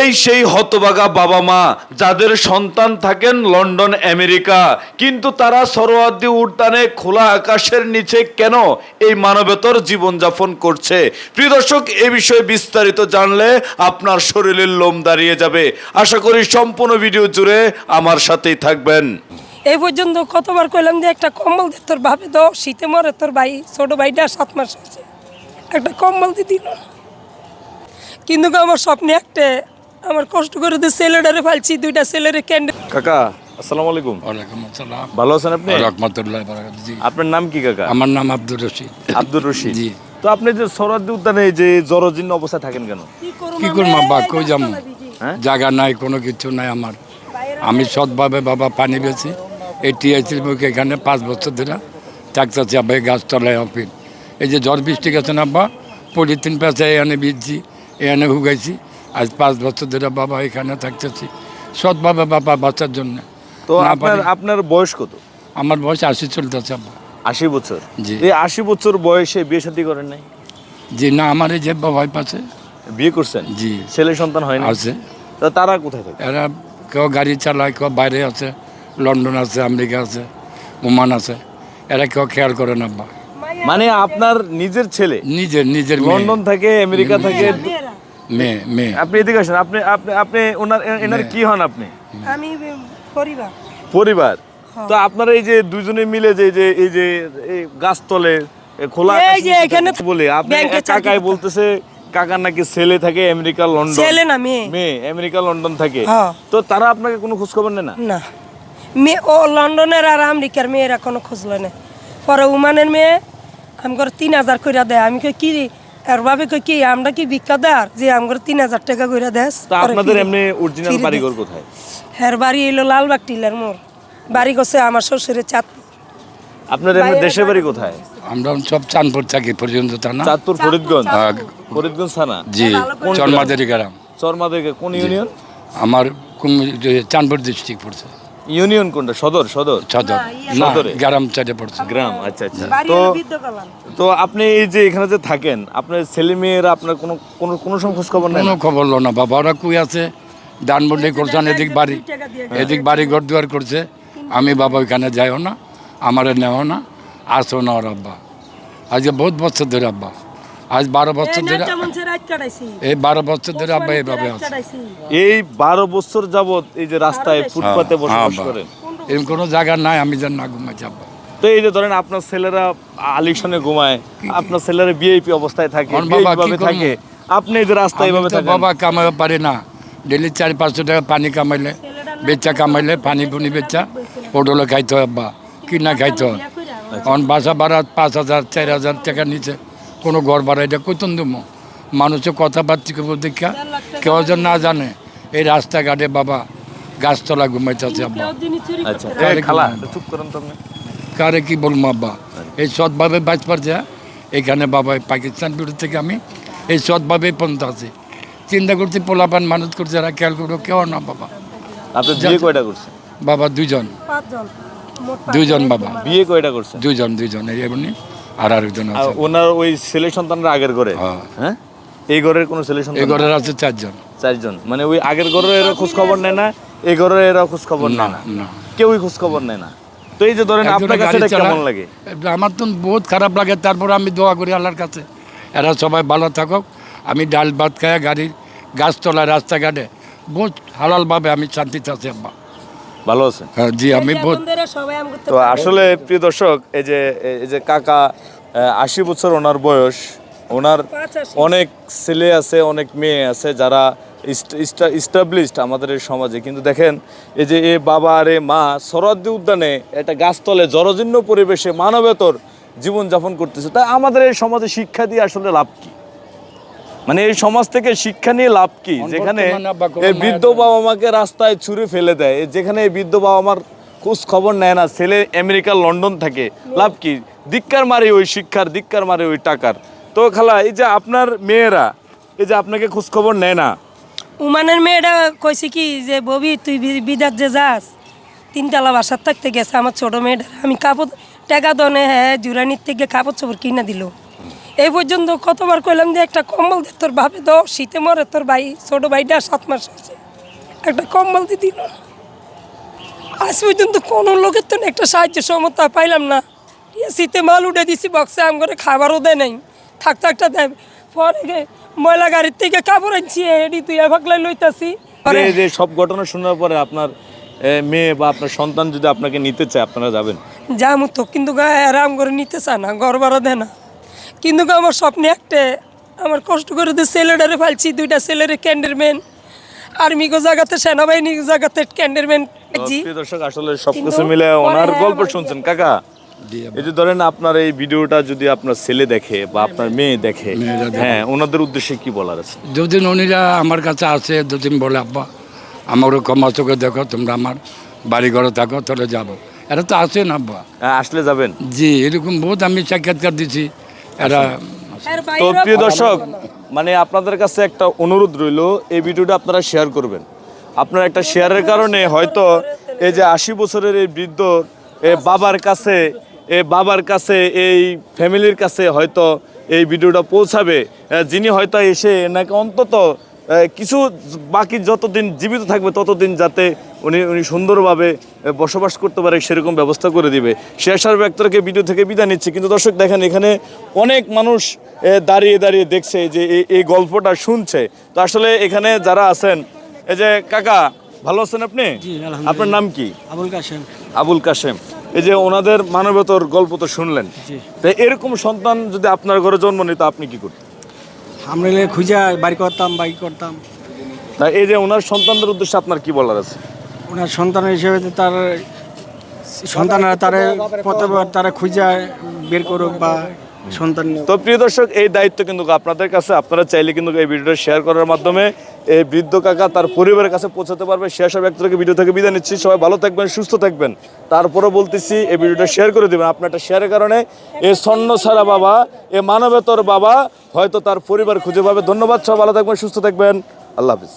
এই সেই হতবাগা বাবা মা যাদের সন্তান থাকেন লন্ডন, আমেরিকা, কিন্তু তারা সরোয়াদি উদ্যানে খোলা আকাশের নিচে কেন এই মানবেতর জীবনযাপন করছে? প্রিয় দর্শক, এ বিষয়ে বিস্তারিত জানলে আপনার শরীরের লোম দাঁড়িয়ে যাবে। আশা করি সম্পূর্ণ ভিডিও জুড়ে আমার সাথেই থাকবেন। এই পর্যন্ত কতবার কইলাম যে একটা কম্বল দে, তোর ভাবে দাও, শীতে মরে তোর ভাই, ছোট ভাইটা সাত মাস হয়েছে একটা কম্বল দিয়ে দিল। কিন্তু আমার স্বপ্নে একটা আমার কষ্ট করে তো ছেলেটারে ফালছি দুইটা ছেলেরে ক্যান্ডেল কাকা আসসালামু আলাইকুম। ওয়ালাইকুম আসসালাম। ভালো আছেন আপনি? রহমতুল্লাহ জি। আপনার নাম কি কাকা? আমার নাম আব্দুর রশিদ। আব্দুর রশিদ। জি। তো আপনি যে সরোয়ার্দী উদ্যানে যে জরজীর্ণ অবস্থায় থাকেন কেন? কি করব আব্বা? কই যাম? হ্যাঁ? জায়গা নাই কোনো কিছু নাই আমার। আমি সৎভাবে বাবা পানি বেছি এই টিআইসির মুখে এখানে পাঁচ বছর ধরে থাকতেছি আব্বা এই গাছতলায় অফিস। এই যে ঝড় বৃষ্টি গেছে না আব্বা? পলিথিন পেঁচা এখানে বিচ্ছি এখানে হুগাইছি। আজ পাঁচ বছর ধরে বাবা এখানে থাকতেছি। সৎভাবে বাবা বাঁচার জন্য। তো আপনার আপনার বয়স কত? আমার বয়স আশি চলতেছে আব্বা। আশি বছর? জি। এই আশি বছর বয়সে বিয়ে শাদী করেন নাই? জি না আমার এই যে বাবাই পাশে বিয়ে করছেন? জি। ছেলে সন্তান হয় না আছে। তো তারা কোথায় থাকে? এরা কেউ গাড়ি চালায় কেউ বাইরে আছে। লন্ডন আছে আমেরিকা আছে ওমান আছে। এরা কেউ খেয়াল করে না মানে আপনার নিজের ছেলে? নিজের নিজের লন্ডন থাকে আমেরিকা থাকে মেয়ে মেয়ে আপনি এদিকে আসেন আপনি আপনি আপনি ওনার এনার কি হন আপনি? আমি পরিবার। পরিবার? তো আপনারা এই যে দুজনে মিলে যে যে এই যে এই গাছতলে খোলা এই যে এখানে বলে আপনি কাকাই বলতেছে কাকার নাকি ছেলে থাকে আমেরিকা লন্ডন। ছেলে না মেয়ে। মেয়ে আমেরিকা লন্ডন থাকে। হ্যাঁ। তো তারা আপনাকে কোনো খোঁজ খবর নেয় না? না। মেয়ে ও লন্ডনের আর আমেরিকার মেয়েরা কোনো খুঁজলো না। পরে উমানের মেয়ে আমগর তিন হাজার কইরা দেয়। আমি কই কি ভাবে কই কি আমরা কি যে আমগর তিন হাজার টাকা কইরা দেস আপনাদের এমনি অরিজিনাল বাড়িঘর কোথায়? হের বাড়ি এলো লালবাগ টিলার মোর বাড়ি গছে আমার শ্বশুরের চাঁদপুর। আপনাদের এমনি দেশের বাড়ি কোথায়? আমরা সব চাঁদপুর থাকি পর্যন্ত তা না? চাঁদপুর ফরিদগঞ্জ? হ্যাঁ, ফরিদগঞ্জ থানা? জি চরমাদেরি গ্রাম। চরমাদেরকে কোন ইউনিয়ন? আমার চাঁদপুর ডিস্ট্রিক্ট পড়ছে। ইউনিয়ন কোনটা? সদর সদর? সদর? সদরে? গ্রাম চাইতে পড়ছে। গ্রাম আচ্ছা আচ্ছা। তো তো আপনি এই যে এখানে যে থাকেন আপনার ছেলে মেয়েরা আপনার কোনো কোনো কোনো সময় খোঁজ খবর নেই কোনো খবর লো না। বাবা ওরা কুই আছে? দানবন্ডি করছেন এদিক বাড়ি। এদিক বাড়ি ঘর দুয়ার করছে আমি বাবা ওইখানে যাইও না আমার নেও না আসো না ওর আব্বা। আজকে বহুত বছর ধরে আব্বা। আজ বারো বছর ধরে এই বারো বছর ধরে আব্বা এইভাবে আছে। এই বারো বছর যাবত এই যে রাস্তায় ফুটপাতে হ্যাঁ, বসবাস করেন। এরকম কোনো জায়গা নাই আমি যেন না ঘুমাইছি আব্বা তো এই যে ধরেন আপনার ছেলেরা আলিশনে ঘুমায় আপনার ছেলেরা বিএপি অবস্থায় থাকে আমার বাবা VIP ভাবে কি করব? থাকে আপনি এই যে রাস্তায় আমি এইভাবে থাকেন। বাবা কামাইতে পারি না। ডেলি চার পাঁচশো টাকা পানি কামাইলে বেচা কামাইলে পানি পুনি বেচা পটলে খাইতে হয় আব্বা কিনা খাইতে হয়। এখন বাসা ভাড়া পাঁচ হাজার চার হাজার টাকা নিচে। কোনো ভাড়া এটা কতন দেবো মানুষের কথাবার্তা কেবল দেখা কেউ যেন না জানে এই রাস্তাঘাটে বাবা গাছতলা ঘুমাইতেছে আব্বা। আচ্ছা কারে কি বলব? আব্বা? এই সৎভাবে বাঁচবার যা এখানে বাবা পাকিস্তান বিরুদ্ধে থেকে আমি এই সৎভাবে পন্থা আছে। চিন্তা করছি পোলাপান মানুষ করছে এরা খেয়াল করব কেউ না বাবা। বাবা দুজন পাঁচজন মোট দুইজন বাবা। বিয়ে কয়টা করছেন? দুইজন দুইজন এই এমনি। আর আরেকজন আছে ওনার ওই ছেলে সন্তানরা আগের ঘরে? হ্যাঁ। হ্যাঁ? এই ঘরের কোনো ছেলে এই ঘরের আছে চারজন। চারজন। মানে ওই আগের ঘরের এরা খোঁজ খবর নেয় না এই ঘরের এরা খোঁজ খবর না নেয় না। না। কেউই খোঁজ খবর নেয় না। তো এই যে ধরেন আপনার কাছে কেমন লাগে? আমার তো বহুত খারাপ লাগে তারপর আমি দোয়া করি আল্লাহর কাছে। এরা সবাই ভালো থাকুক আমি ডাল ভাত খায় গাড়ি গাছতলায় রাস্তাঘাটে। বহুত হালালভাবে আমি শান্তিতে আছি আব্বা। ভালো আছেন? হ্যাঁ, জি আমি সবাই আমগো তো আসলে প্রিয় দর্শক এই যে এই যে কাকা আশি বছর ওনার বয়স ওনার অনেক ছেলে আছে অনেক মেয়ে আছে যারা ইস্টাবলিশড আমাদের এই সমাজে। কিন্তু দেখেন এই যে এ বাবা আর এ মা সরদ্দি উদ্যানে একটা গাছতলে জরজীর্ণ পরিবেশে মানবেতর জীবনযাপন করতেছে। তা আমাদের এই সমাজে শিক্ষা দিয়ে আসলে লাভ কি? মানে এই সমাজ থেকে শিক্ষা নিয়ে লাভ কি? যেখানে এই বৃদ্ধ বাবা মাকে রাস্তায় ছুঁড়ে ফেলে দেয়। যেখানে এই বৃদ্ধ বাবা মার খোঁজ খবর নেয় না ছেলে আমেরিকা লন্ডন থাকে লাভ কি? ধিক্কার মারে ওই শিক্ষার ধিক্কার মারে ওই টাকার। তো খালা এই যে আপনার মেয়েরা এই যে আপনাকে খোঁজ খবর নেয় না? উমানের মেয়েটা কইছে কি যে ববি তুই বি- বিদাত যে যাস তিনতলা বাসার থাকতে গেছে আমার ছোট মেয়েটা। আমি কাপড় টাকা দনে হ্যাঁ জুরানির থেকে কাপড় চোপড় কিনা দিল। এই পর্যন্ত কতবার কইলাম যে একটা কম্বল দে তোর ভাবে দাও শীতে মরে তোর ভাই ছোট ভাইটা সাত মাস হয়েছে একটা কম্বল দিয়ে দিল। না। আজ পর্যন্ত কোনো লোকের তো একটা সাহায্য সমতা পাইলাম না। শীতে মাল উঠে দিছি বক্সে আম করে খাবারও দেয় নাই। থাকতে একটা দেয়। পরে ময়লা গাড়ির থেকে কাপড় আনছি এডি তুই এভাগলাই লইতাছি। যে সব ঘটনা শোনার পরে আপনার মেয়ে বা আপনার সন্তান যদি আপনাকে নিতে চায় আপনারা যাবেন? যামু তো কিন্তু গায়ে আরাম করে নিতে চায় না ঘর ভাড়া দেয় না। কিন্তু আমার স্বপ্নে একটা। আমার কষ্ট করে যে ছেলেটারে ফালছি দুইটা ছেলেরে ক্যান্ডেরম্যান আর্মি গো জায়গাতে সেনাবাহিনী জায়গাতে ক্যান্ডেরম্যান জি দর্শক আসলে সবকিছু মিলে ওনার গল্প শুনছেন কাকা। এই যে ধরেন আপনার এই ভিডিওটা যদি আপনার ছেলে দেখে বা আপনার মেয়ে দেখে হ্যাঁ ওনাদের উদ্দেশ্যে কি বলার আছে? দুদিন উনিরা আমার কাছে আসে দুদিন বলে আব্বা আমারও কমা চোখে দেখো তোমরা আমার বাড়ি ঘরে থাকো তাহলে যাব। এরা তো আসে না আব্বা। হ্যাঁ, আসলে যাবেন? জি এরকম বহুত আমি সাক্ষাৎকার দিছি। তো প্রিয় দর্শক মানে আপনাদের কাছে একটা অনুরোধ রইল, এই ভিডিওটা আপনারা শেয়ার করবেন। আপনার একটা শেয়ারের কারণে হয়তো এই যে আশি বছরের এই বৃদ্ধ, এ বাবার কাছে, এ বাবার কাছে, এই ফ্যামিলির কাছে হয়তো এই ভিডিওটা পৌঁছাবে। যিনি হয়তো এসে নাকি অন্তত কিছু বাকি যতদিন জীবিত থাকবে ততদিন যাতে উনি উনি সুন্দরভাবে বসবাস করতে পারে সেরকম ব্যবস্থা করে দিবে। সে আশার ব্যক্ত ভিডিও থেকে বিদায় নিচ্ছে। কিন্তু দর্শক দেখেন এখানে অনেক মানুষ দাঁড়িয়ে দাঁড়িয়ে দেখছে যে এই- এই গল্পটা শুনছে। তো আসলে এখানে যারা আছেন এই যে কাকা ভালো আছেন আপনি? আপনার নাম কি? আবুল কাশেম। আবুল কাশেম। এই যে ওনাদের মানবতর গল্প তো শুনলেন। তো এরকম সন্তান যদি আপনার ঘরে জন্ম নিত আপনি কি করতেন? আমরা এলে খুঁজা বাড়ি করতাম বাইক করতাম। তা এই যে ওনার সন্তানদের উদ্দেশ্যে আপনার কি বলার আছে? ওনার সন্তান হিসেবে তো তার সন্তানরা তারা প্রত্যেকবার তারা খুঁজে বের করুক বা সন্তান তো প্রিয় দর্শক, এই দায়িত্ব কিন্তু আপনাদের কাছে। আপনারা চাইলে কিন্তু এই ভিডিওটা শেয়ার করার মাধ্যমে এই বৃদ্ধ কাকা তার পরিবারের কাছে পৌঁছাতে পারবে। শেয়ার সব ব্যক্তি ভিডিও থেকে বিদায় নিচ্ছি। সবাই ভালো থাকবেন, সুস্থ থাকবেন। তারপরে বলতেছি, এই ভিডিওটা শেয়ার করে দেবেন। আপনার একটা শেয়ারের কারণে এই স্বর্ণ ছাড়া বাবা, এ মানবেতর বাবা হয়তো তার পরিবার খুঁজে পাবে। ধন্যবাদ সব ভালো থাকবেন, সুস্থ থাকবেন। আল্লাহ হাফিজ।